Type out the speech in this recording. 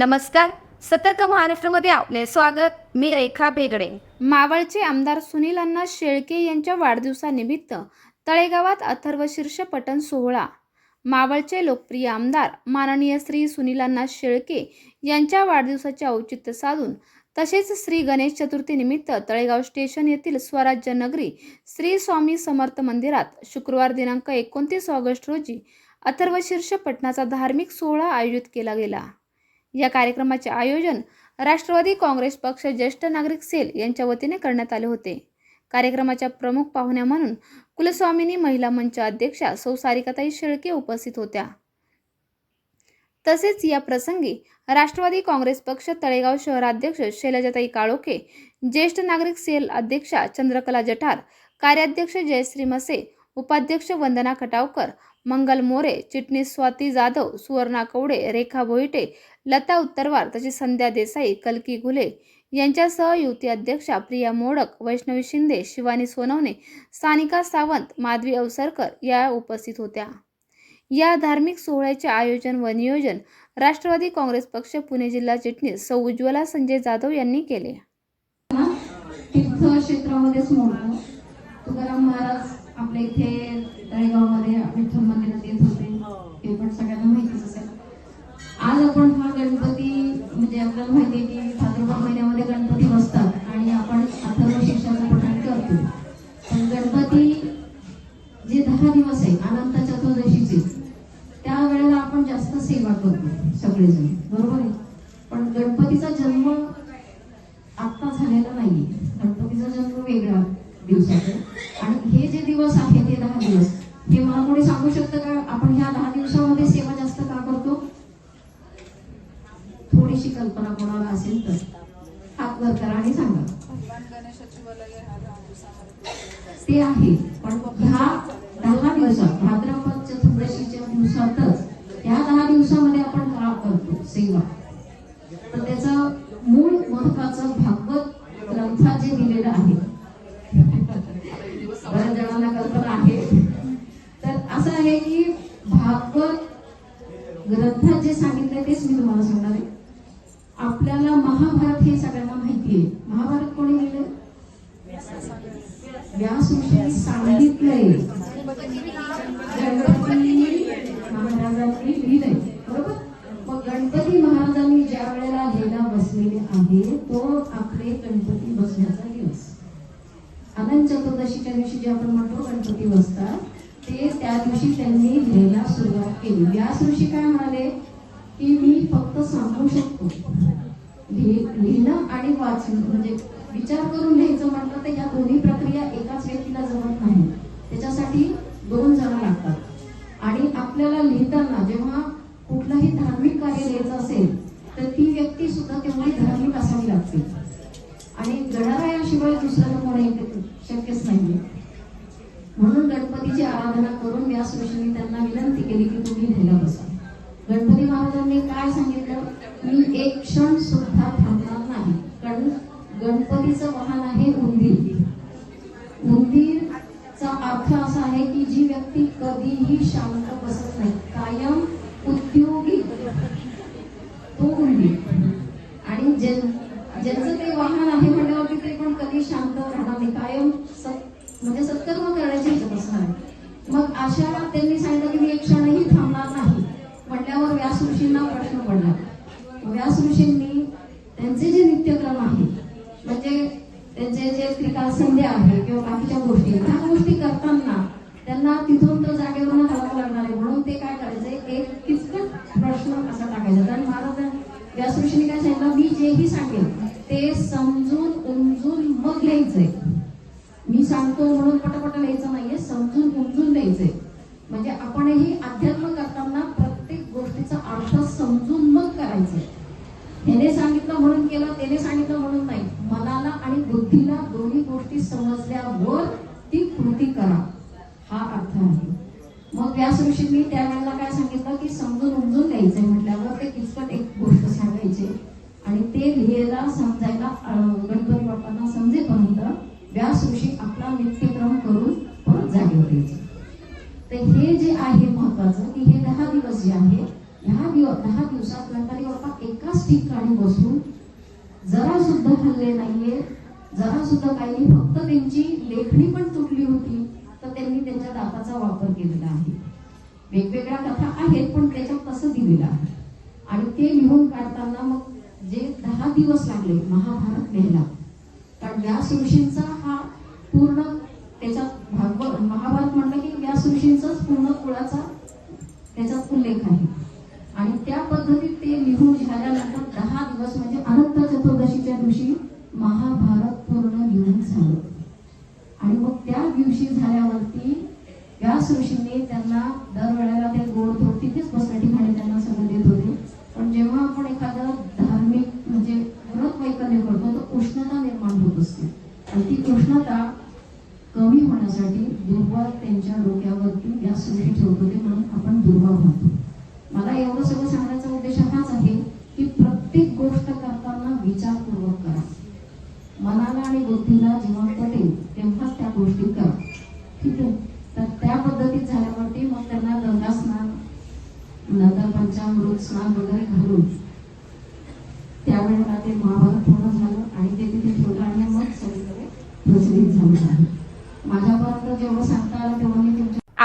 नमस्कार. सतर्क महाराष्ट्रामध्ये आपले स्वागत. मी रेखा बेगडे मावळचे आमदार सुनील अण्णा शेळके यांच्या वाढदिवसानिमित्त तळेगावात अथर्व शीर्ष पठण सोहळा. मावळचे लोकप्रिय आमदार माननीय श्री सुनील अण्णा शेळके यांच्या वाढदिवसाचे औचित्य साधून तसेच श्री गणेश चतुर्थीनिमित्त तळेगाव स्टेशन येथील स्वराज्य नगरी श्री स्वामी समर्थ मंदिरात शुक्रवार दिनांक एकोणतीस ऑगस्ट रोजी अथर्वशीर्ष पटनाचा धार्मिक सोहळा आयोजित केला गेला. या कार्यक्रमाचे आयोजन राष्ट्रवादी काँग्रेस पक्ष ज्येष्ठ नागरिक सेल यांच्या वतीने करण्यात आले होते. कार्यक्रमाच्या प्रमुख पाहुण्या म्हणून कुलस्वामिनी महिला मंच अध्यक्षा सौ सारिकाताई शेळके उपस्थित होत्या. तसेच या प्रसंगी राष्ट्रवादी काँग्रेस पक्ष तळेगाव शहराध्यक्ष शैलजाताई काळोखे ज्येष्ठ नागरिक सेल अध्यक्षा चंद्रकला जठार कार्याध्यक्ष जयश्री मसे उपाध्यक्ष वंदना खटावकर मंगल मोरे चिटणीस स्वाती जाधव सुवर्णा कवडे रेखा भोईटे लता उत्तरवार तसेच संध्या देसाई कल्की घुले यांच्यासह युवती अध्यक्षा प्रिया मोडक वैष्णवी शिंदे शिवानी सोनवणे सानिका सावंत माधवी अवसरकर या उपस्थित होत्या. या धार्मिक सोहळ्याचे आयोजन व नियोजन राष्ट्रवादी काँग्रेस पक्ष पुणे जिल्हा चिटणीस सौ उज्ज्वला संजय जाधव यांनी केले. तीर्थक्षेत्रामध्येच तुकाराम महाराज आपल्या इथे तळेगावमध्ये विठ्ठल मंदिरात येत होते. हे. पण सगळ्यांना माहितीच असेल. आज आपण हा गणपती म्हणजे आपल्याला माहिती आहे की भाद्रपद महिन्यामध्ये गणपती बसतात आणि आपण अथर्व शिक्षाचं पठण करतो. पण गणपती जे दहा दिवस आहे अनंत चतुर्दशीचे त्या वेळेला आपण जास्त सेवा करतो सगळेजण. बरोबर आहे? पण गणपतीचा जन्म आता झालेला नाहीये. गणपतीचा जन्म वेगळा दिवसाचा आणि हे जे दिवस आहेत हे दहा दिवस हे मला कोणी सांगू शकतं का? आपण ह्या दहा दिवसामध्ये सेवा जास्त का करतो? थोडीशी कल्पना कोणाला असेल तर. हात वर करा आणि सांगा. ते आहे. पण ह्या दहा दिवसात भाद्रपद चतुर्दशीच्या दिवसातच ह्या दहा दिवसामध्ये आपण का करतो सेवा. तर त्याचा मूळ महत्त्वाचा भाग ग्रंथात जे दिलेलं आहे बऱ्याच जणांना कल्पना आहे तर असं आहे की भागवत ग्रंथात जे सांगितलंय तेच मी तुम्हाला सांगणार आहे. आपल्याला महाभारत हे सगळ्यांना माहिती आहे. महाभारत कोणी लिहिलं व्यास ऋषींनी सांगितलंय. गणपती महाराजांनी लिहिलंय. बरोबर? मग गणपती महाराजांनी ज्या वेळेला लिहिला बसलेले आहे तो आपले गणपती बसण्याचा दिवस. अनंत चतुर्दशीच्या दिवशी जे आपण म्हणतो गणपती बसतात ते त्या दिवशी त्यांनी लिहायला सुरुवात केली. व्यास ऋषी काय म्हणाले? की मी फक्त सांगू शकतो. लिहिणं आणि वाचणं म्हणजे विचार करून लिहायचं म्हटलं तर या दोन्ही प्रक्रिया एकाच व्यक्तीला जमत नाही. त्याच्यासाठी दोन जण लागतात. आणि आपल्याला लिहिताना जेव्हा कुठलंही धार्मिक कार्य लिहायचं असेल तर ती व्यक्ती सुद्धा तेवढी धार्मिक असावी लागते. आणि गणरायाशिवाय दुसरं कोणी शक्यच नाहीये. आराधना करून व्यास ऋषींनी त्यांना विनंती केली की तुम्ही लिहायला बसा. गणपती महाराजांनी काय सांगितलं? मी एक क्षण सुद्धा थांबणार नाही कारण गणपतीचं वाहन आहे उंदीर. उंदीरचा अर्थ असा आहे की जी व्यक्ती कधीही शांत बसत नाही कायम उद्योगी तो उंदीर आणि ज्यां- ज्याचं ते वाहन आहे म्हणल्यावरती ते पण कधी शांत राहणार नाही कायम सत म्हणजे सत्कर्म करण्याची ह्याच्यात असणार आहे त्यांनी सांगितलं की मी एक क्षणही थांबणार नाही. म्हटल्यावर व्यास ऋषींना प्रश्न पडला. व्यास ऋषींनी त्यांचे जे नित्यक्रम आहे म्हणजे त्यांचे जे त्रिकाल संध्या आहे किंवा बाकीच्या गोष्टी ह्या गोष्टी करताना त्यांना तिथून तर जागेवरून हलावं लागणार आहे. म्हणून ते काय करायचंय एक किचकट प्रश्न असा टाकायचा. कारण महाराज व्यास ऋषीने काय सांगितलं? मी जेही सांगेन ते समजून उमजून मग लिहायचंय. मी सांगतो म्हणून पटापट लिहायचं नाहीये समजून उमजून लिहायचंय. म्हणजे आपणही अध्यात्म करताना प्रत्येक गोष्टीचा अर्थ समजून मग करायचे. त्याने सांगितलं म्हणून केलं त्याने सांगितलं म्हणून नाही. मनाला आणि बुद्धीला दोन्ही गोष्टी समजल्यावर ती कृती करा. हा अर्थ आहे. मग व्यास ऋषींनी त्यावेळेला काय सांगितलं की समजून उमजून लिहायचंय म्हटल्यावर ते किचकट एक गोष्ट सांगायचे. आणि ते लिहायला समजायला गणपती बाप्पांना समजेपर्यंत व्यास ऋषी आपला नित्यक्रम करून परत जागेवर यायचे तर हे जे आहे महत्वाचं की हे दहा दिवस जे आहे ह्या दिवस दहा दिवसात गणपती बाप्पा एकाच ठिकाणी बसून जरा सुद्धा हल्ले नाहीये जरा सुद्धा काही नाही फक्त त्यांची लेखणी पण तुटली होती तर त्यांनी त्यांच्या दाताचा वापर केलेला आहे. वेगवेगळ्या कथा आहेत पण त्याच्यात तसं दिलेलं आहे. आणि ते लिहून काढताना मग जे दहा दिवस लागले महाभारत लिहायला कारण व्यास ऋषींचा हा पूर्ण त्याच्यात ऋषींचाच पूर्ण कुळाचा त्याच्यात उल्लेख आहे. आणि त्या पद्धतीत ते लिहून झाल्यानंतर दहा दिवस म्हणजे अनंत चतुर्दशीच्या दिवशी महाभारत पूर्ण लिहून झालं. आणि मग त्या दिवशी झाल्यावरती व्यास ऋषींनी त्यांना दरवेळेला ते गोड धोड तिथेच बसल्या ठिकाणी त्यांना सगळं देत होते. पण जेव्हा आपण एखादं धार्मिक म्हणजे व्रत वैकल्य करतो तर उष्णता निर्माण होत असते. आणि ती उष्णता कमी होण्यासाठी दुर्वा त्यांच्या डोक्यावरती या ऋषी ठेवत होते म्हणून आपण दुर्वा म्हणतो. मला एवढं सगळं सांगण्याचा उद्देश हाच आहे की प्रत्येक गोष्ट करताना विचारपूर्वक करा. मनाला आणि बुद्धीला जेव्हा पटेल तेव्हाच त्या गोष्टी करा. ठीक आहे? तर त्या पद्धतीत झाल्यावरती मग त्यांना गंगा स्नान नंतर पंचामृत स्नान वगैरे घालून त्यावेळेला ते महाभारत पूर्ण झालं आणि ते तिथे ठेवलं आणि मग सगळीकडे प्रचलित झालं आहे माझ्यापर्यंत जेवढं सांगता आलं तेवढं मी तुमच्या